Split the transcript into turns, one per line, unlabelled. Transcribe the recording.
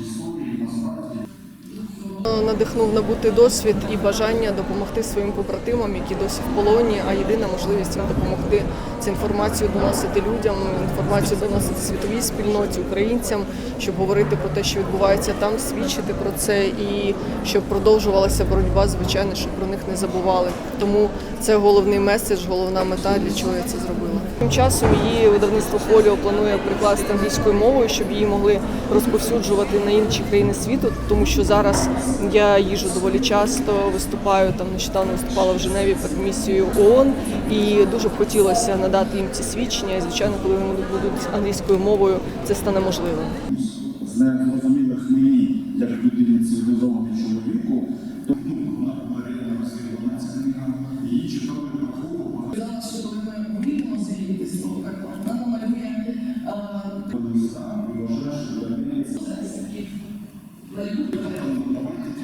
de esconder, надихнув набути досвід і бажання допомогти своїм побратимам, які досі в полоні. А єдина можливість їм допомогти це інформацію доносити людям, інформацію доносити світовій спільноті, українцям, щоб говорити про те, що відбувається там, свідчити про це і щоб продовжувалася боротьба, звичайно, щоб про них не забували. Тому це головний меседж, головна мета, для чого я це зробила. Тим часом її видавництво фоліо планує прикласти англійською мовою, щоб її могли розповсюджувати на інші країни світу, тому що зараз я їжу доволі часто, виступаю там нещодавно виступала в Женеві перед місією ООН, і дуже б хотілося надати їм ці свідчення. І звичайно, коли вони будуть англійською мовою, це стане можливим.
з незрозумілих мені, як людині цивілізованому чоловіку, то вона Марина Васильівна ця її читали враховували.
Зараз, коли ми вміємо зрівняти слово, вона малює
Коли сам вважаєш, що для неї це
майбутнє.